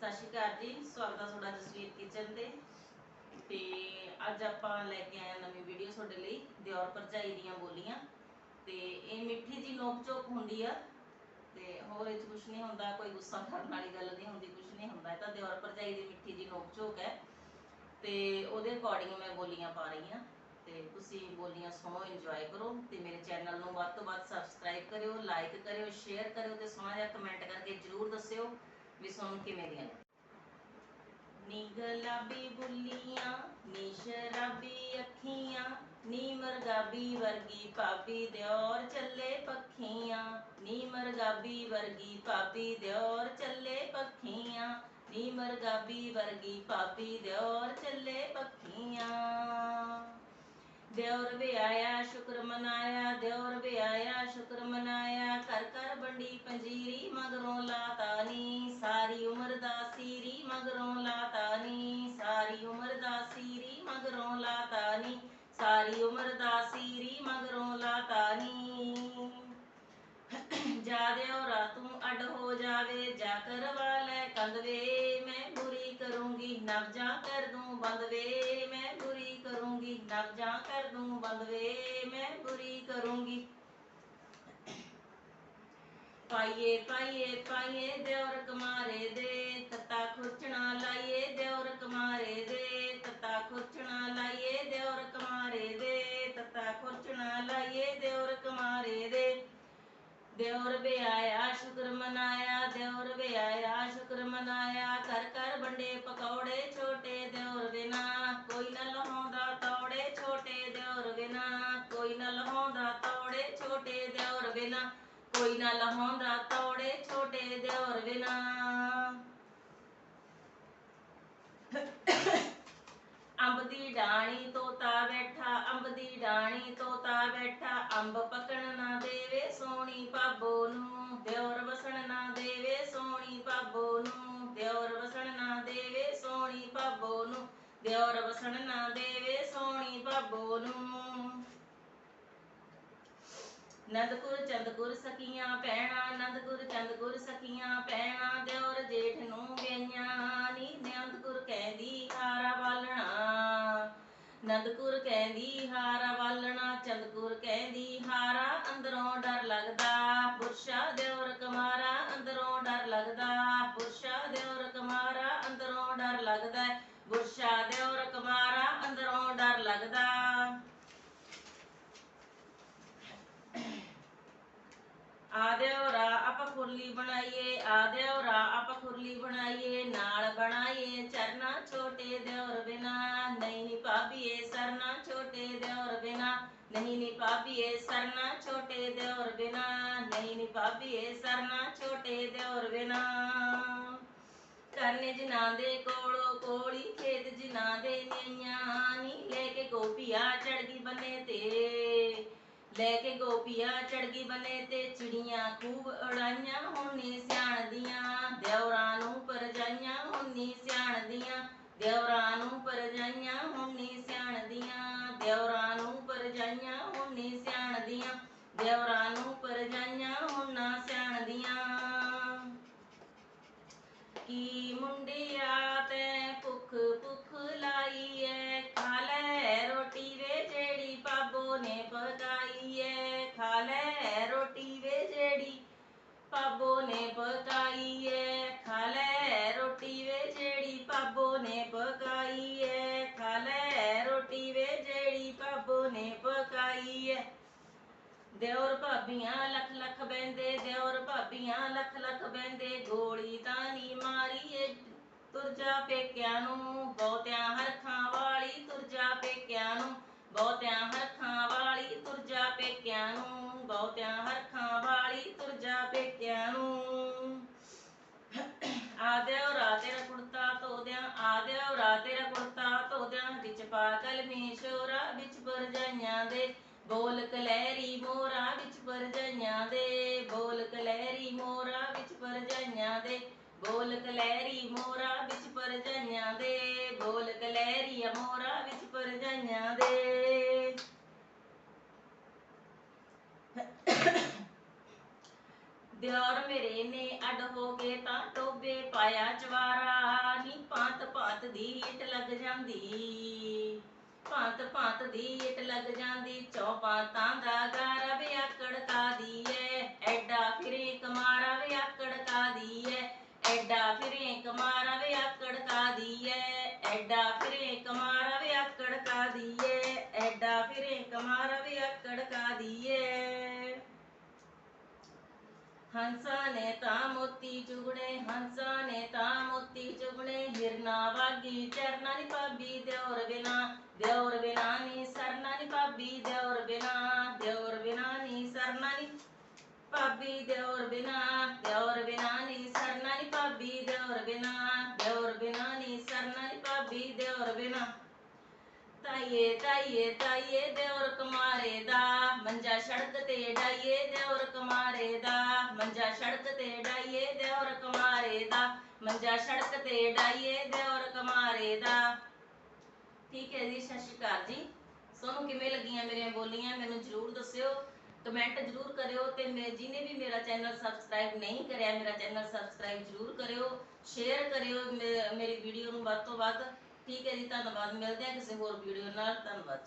ਸਤਿ ਸ਼੍ਰੀ ਅਕਾਲ ਜੀ, ਸਵਾਗਤ ਹੈ ਤੁਹਾਡਾ ਜਸਵੀਰ ਕਿਚਨ ਤੇ। ਤੇ ਅੱਜ ਆਪਾਂ ਲੈ ਕੇ ਆਏ ਨਵੀਂ ਵੀਡੀਓ ਤੁਹਾਡੇ ਲਈ, ਦਿਓਰ ਭਰਜਾਈ ਦੀਆਂ ਬੋਲੀਆਂ। ਤੇ ਇਹ ਮਿੱਠੀ ਜੀ ਨੋਕ ਝੋਕ ਹੁੰਦੀ ਆ, ਤੇ ਹੋਰ ਇਹ ਕੁਝ ਨਹੀਂ ਹੁੰਦਾ, ਕੋਈ ਗੁੱਸਾ ਕਰਨ ਵਾਲੀ ਗੱਲ ਨਹੀਂ ਹੁੰਦੀ ਕੁਝ ਨਹੀਂ ਹੁੰਦਾ। ਇਹ ਤਾਂ ਦਿਓਰ ਭਰਜਾਈ ਦੀ ਮਿੱਠੀ ਜੀ ਨੋਕ ਝੋਕ ਹੈ। ਤੇ ਉਹਦੇ ਅਕੋਰਡਿੰਗ ਮੈਂ ਬੋਲੀਆਂ ਪਾ ਰਹੀ ਹਾਂ। ਤੇ ਤੁਸੀਂ ਬੋਲੀਆਂ ਸੁਣੋ ਇੰਜੋਏ ਕਰੋ। ਤੇ ਮੇਰੇ ਚੈਨਲ ਨੂੰ ਵੱਧ ਤੋਂ ਵੱਧ ਸਬਸਕ੍ਰਾਈਬ ਕਰਿਓ ਲਾਈਕ ਕਰਿਓ ਸ਼ੇਅਰ ਕਰਿਓ ਤੇ ਸੋਹਣਾ ਜਿਹਾ ਕਮੈਂਟ ਕਰਕੇ ਜਰੂਰ ਦੱਸਿਓ ਵੀ ਤੁਹਾਨੂੰ ਕਿਵੇਂ ਦੀਆਂ ਨੇ। ਨੀ ਗੁਲਾਬੀ ਬੁੱਲੀਆਂ ਨੀ ਸ਼ਰਾਬੀ ਅੱਖੀਆਂ ਨੀ ਮਰਗਾਬੀ ਵਰਗੀ ਭਾਬੀ ਦਿਓਰ ਚੱਲੇ ਪੱਖੀਆਂ ਨੀ ਮਰਗਾਬੀ ਵਰਗੀ ਭਾਬੀ ਦਿਓਰ ਚੱਲੇ ਪੱਖੀਆਂ ਨੀ ਮਰਗਾਬੀ ਵਰਗੀ ਭਾਬੀ ਦਿਓਰ ਚੱਲੇ ਪੱਖੀਆਂ ਦਿਓਰ ਵਿਆਇਆ ਸ਼ੁਕਰ ਮਨਾਇਆ ਦਿਓਰ ਵਿਆਇਆ ਸ਼ੁਕਰ ਮਨਾਇਆ ਕਰ ਕਰ ਬੰਡੀ ਪੰਜੀਰੀ ਮਗਰੋਂ ਲਾਤਾ ਜਾ ਦਿਓਰਾ ਅੱਡ ਹੋ ਜਾਵੇ, ਜਾ ਕਰਵਾ ਲੈ ਕੰਦਵੇ ਮੈਂ ਬੁਰੀ ਕਰੂੰਗੀ ਨਵਜਾਂ ਕਰ ਦੂੰ ਬੰਦਵੇ ਮੈਂ ਬੁਰੀ ਕਰੂੰਗੀ ਨਵਜਾਂ ਕਰ ਦੂੰ ਬੰਦਵੇ ਮੈਂ ਬੁਰੀ ਕਰੂੰਗੀ। ਪਾਈਏ ਪਾਈਏ ਪਾਈਏ ਦਿਓਰ ਕਮਾਰੇ ਦੇ, ਤੱਤਾ ਖੁਰਚਣਾ ਲਾਈਏ ਦਿਓਰ ਕਮਾਰੇ ਦੇ ਤੋੜੇ ਛੋਟੇ ਦਿਓਰ ਬਿਨਾ ਕੋਈ ਨਾ ਲਹਾਉਂਦਾ ਤੋੜੇ ਛੋਟੇ ਦਿਓਰ ਬਿਨਾ ਕੋਈ ਨਾ ਲਹਾਉਂਦਾ ਤੌੜੇ ਛੋਟੇ ਦਿਓਰ ਬਿਨਾ ਕੋਈ ਨਾ ਲਹਾਉਂਦਾ ਤੌੜੇ ਛੋਟੇ ਦਿਓਰ ਬਿਨਾ ਅੰਬ ਦੀ ਡਾਣੀ ਤੋਤਾ ਬੈਠਾ ਅੰਬ ਦੀ ਡਾਣੀ ਤੋਤਾ ਬੈਠਾ ਅੰਬ ਪਕਣ ਨਾ ਦੇਵੇ ਸੋਹਣੀ ਭਾਬੋ ਨੂੰ ਦਿਓਰ ਵਸਣ ਨਾ ਦੇਵੇ ਸੋਹਣੀ ਭਾਬੋ ਨੂੰ ਦਿਓਰ ਵਸਣ ਨਾ ਦੇਵੇ ਸੋਹਣੀ ਭਾਬੋ ਨੂੰ ਦਿਓਰ ਵਸਣ ਨਾ ਦੇਵੇ ਸੋਹਣੀ ਭਾਬੋ ਨੂੰ। ਨੰਦਪੁਰ ਚੰਦਪੁਰ ਸਕੀਆਂ ਪੈਣਾ, ਨੰਦਪੁਰ ਚੰਦਪੁਰ ਸਕੀਆਂ ਪੈਣਾ ਦਿਓਰ ਜੇਠ ਨੂੰ ਗਈਆਂ ਨੀ ਨੰਦਪੁਰ ਕਹਿੰਦੀ ਹਾਰਾ ਬਾਲਣਾ। ਨੰਦਪੁਰ ਕਹਿੰਦੀ ਹਾਰਾ ਬਾਲਣਾ, ਚੰਦਪੁਰ ਕਹਿੰਦੀ ਹਾਰਾ, ਅੰਦਰੋਂ ਡਰ ਲੱਗਦਾ ਪੁਰਸ਼ਾ ਦਿਓਰ ਕਮਾਰਾ, ਅੰਦਰੋਂ ਡਰ ਲੱਗਦਾ ਪੁਰਸ਼ਾ ਦਿਓਰ ਕਮਾਰਾ, ਅੰਦਰੋਂ ਡਰ ਲੱਗਦਾ ਪੁਰਸ਼ਾ ਦਿਓਰ ਕਮਾਰਾ ਅੰਦਰੋਂ ਡਰ ਲੱਗਦਾ ਆਦਿਓਰਾ ਆਪਾਂ ਖੁਰਲੀ ਬਣਾਈਏ ਆਦਿਓਰਾ ਆਪਾਂ ਖੁਰਲੀ ਬਣਾਈਏ ਨਾਲ ਬਣਾਈਏ ਚਰਨਾ ਛੋਟੇ ਦਿਓਰ ਬਿਨਾ ਨਹੀਂ ਨੀ ਭਾਬੀਏ ਸਰਨਾ ਛੋਟੇ ਦਿਓਰ ਬਿਨਾ ਨਹੀਂ ਨੀ ਭਾਬੀਏ ਸਰਨਾ ਛੋਟੇ ਦਿਓਰ ਬਿਨਾ ਨਹੀਂ ਨੀ ਭਾਬੀਏ ਸਰਨਾ ਛੋਟੇ ਦਿਓਰ ਬਿਨਾ ਕਰਨੇ ਜਿਨ੍ਹਾਂ ਦੇ ਕੋਲੋਂ ਕੋਲੀ ਖੇਤ ਜਿਨ੍ਹਾਂ ਦੇ ਨਈਆਂ ਨੀ ਲੈ ਕੇ ਗੋਪੀਆ ਚੜ ਗਈ ਤੇ ਚਿੜੀਆਂ ਖੂਬ ਉਡਾਈਆਂ ਹੁਣ ਨੀ ਸਿਆਣਦੀਆਂ ਦਿਉਰਾਂ ਨੂੰ ਪਰਜਾਈਆਂ ਹੁਣ ਨੀ ਸਿਆਣਦੀਆਂ ਦਿਉਰਾਂ ਨੂੰ ਪਰਜਾਈਆਂ ਹੁਣ ਨੀ ਸਿਆਣਦੀਆਂ ਦਿਉਰਾਂ ਨੂੰ ਪਰਜਾਈਆਂ ਹੁਣ ਨੀ ਸਿਆਣਦੀਆਂ ਦਿਉਰਾਂ ਨੂੰ ਪਰਜਾਈਆਂ। ਜਿਹੜੀ ਨੇ ਪਕਾਈ ਐ ਖਾ ਲੈ ਰੋਟੀ ਵੇ ਜਿਹੜੀ ਪਾਬੋ ਨੇ ਪਕਾਈ ਐ ਦਿਓਰ ਭਾਬੀਆਂ ਲੱਖ ਲੱਖ ਬੈੰਦੇ ਦਿਓਰ ਭਾਬੀਆਂ ਲੱਖ ਲੱਖ ਬੈੰਦੇ ਗੋਲੀ ਤਾਂ ਨੀ ਮਾਰੀਏ ਤੁਰ ਜਾ ਪੇਕਿਆਂ ਨੂੰ, ਬਹੁਤਿਆਂ ਹਰਖਾਂ ਵਾਲੀ ਤੁਰ ਜਾ ਪੇਕਿਆਂ ਨੂੰ, ਬਹੁਤਿਆਂ ਹਰਖਾਂ ਬੋਲ ਕਲੈਰੀ ਮੋਰਾ ਵਿੱਚ ਪਰਜਾਈਆਂ ਦੇ, ਬੋਲ ਕਲੈਰੀ ਮੋਰਾ ਵਿੱਚ ਪਰਜਾਈਆਂ ਦੇ, ਬੋਲ ਕਲੈਰੀ ਮੋਰਾ ਵਿੱਚ ਪਰਜਾਈਆਂ ਦੇ, ਬੋਲ ਕਲੈਰੀ ਮੋਰਾ ਵਿੱਚ ਪਰਜਾਈਆਂ ਦੇ। ਦਿਓਰ ਮੇਰੇ ਨੇ ਅੱਡ ਹੋ ਗਏ ਤਾਂ ਟੋਬੇ ਪਾਇਆ ਚਵਾਰਾ ਨੀ ਭਾਂਤ ਭਾਂਤ ਦੀ ਇੱਟ ਲੱਗ ਜਾਂਦੀ। ਭਾਂਤ ਭਾਂਤ ਦੀ ਇੱਟ ਲੱਗ ਜਾਂਦੀ, ਚੌਪਾਂ ਦਾ ਗਾਰਾ ਵੇ ਆਕੜ ਕਾਦੀ ਐ। ਐਡਾ ਫਿਰੇ ਕਮਾਰਾ ਵੇ ਆਕੜ ਕਾਦੀ ਐ। ਐਡਾ ਫਿਰੇ ਕਮਾਰਾ ਵੇ ਆਕੜ ਦੀ ਐ। ਐਡਾ ਫਿਰੇ ਕਮਾਰਾ ਵੇ ਆਕੜ ਕਾਦੀ ਐ। ਐਡਾ ਫਿਰੇ ਕਮਾਰਾ ਵੇ ਆਕੜ ਕਾਦੀ ਐ। ਹੰਸਾਂ ਨੇ ਤਾਂ ਮੋਤੀ ਚੁਗਣੇ, ਹੰਸਾਂ ਨੇ ਤਾਂ ਮੋਤੀ ਚੁਗਣੇ। ਹਿਰਨਾ ਵਾਗੀ ਚਰਨਾ ਨੀ ਭਾਬੀ ਦਿਓਰ ਬਿਨਾ। ਦਿਓਰ ਬਿਨਾ ਨੀ ਸਰਨਾ ਨੀ, ਭਾਬੀ ਦਿਓਰ ਬਿਨਾ ਦਿਓਰ ਬਿਨਾ ਨੀ ਸਰਨਾ ਨੀ। ਭਾਬੀ ਦਿਓਰ ਬਿਨਾ ਦਿਓਰ ਬਿਨਾ ਨੀ ਸਰਨਾ ਨੀ, ਭਾਬੀ ਦਿਓਰ ਬਿਨਾ ਦਿਓਰ ਨੀ ਸਰਨਾ ਨੀ, ਭਾਬੀ ਦਿਓਰ ਬਿਨਾ। ਤਾਈਏ ਤਾਈਏ ਤਾਈਏ ਦਿਓਰ ਕੁਮਾਰੇ ਦਾ ਮੰਜਾ ਸੜਕ ਤੇ ਡਾਈਏ ਦਿਓਰ ਕੁਮਾਰੇ ਦਾ ਮੰਜਾ ਸੜਕ ਤੇ ਡਾਈਏ ਦਿਓਰ ਕੁਮਾਰੇ ਦਾ ਮੰਜਾ ਸੜਕ ਤੇ ਡਾਈਏ ਦਿਓਰ ਕੁਮਾਰੇ ਦਾ ਠੀਕ ਹੈ ਜੀ, ਸਤਿ ਸ਼੍ਰੀ ਅਕਾਲ ਜੀ। ਤੁਹਾਨੂੰ ਕਿਵੇਂ ਲੱਗੀਆਂ ਮੇਰੀਆਂ ਬੋਲੀਆਂ? ਮੈਨੂੰ ਜਰੂਰ ਦੱਸਿਓ ਕਮੈਂਟ ਜਰੂਰ ਕਰਿਓ ਤੇ ਮੈਂ ਜਿਹਨੇ ਵੀ ਮੇਰਾ ਚੈਨਲ ਸਬਸਕ੍ਰਾਈਬ ਨਹੀਂ ਕਰਿਆ, ਮੇਰਾ ਚੈਨਲ ਸਬਸਕ੍ਰਾਈਬ ਜਰੂਰ ਕਰਿਓ ਸ਼ੇਅਰ ਕਰਿਓ ਮੇਰੀ ਵੀਡੀਓ ਨੂੰ ਵੱਧ ਤੋਂ ਵੱਧ। ਠੀਕ ਹੈ ਜੀ, ਧੰਨਵਾਦ। ਮਿਲਦੇ ਹਾਂ ਕਿਸੇ ਹੋਰ ਵੀਡੀਓ ਨਾਲ। ਧੰਨਵਾਦ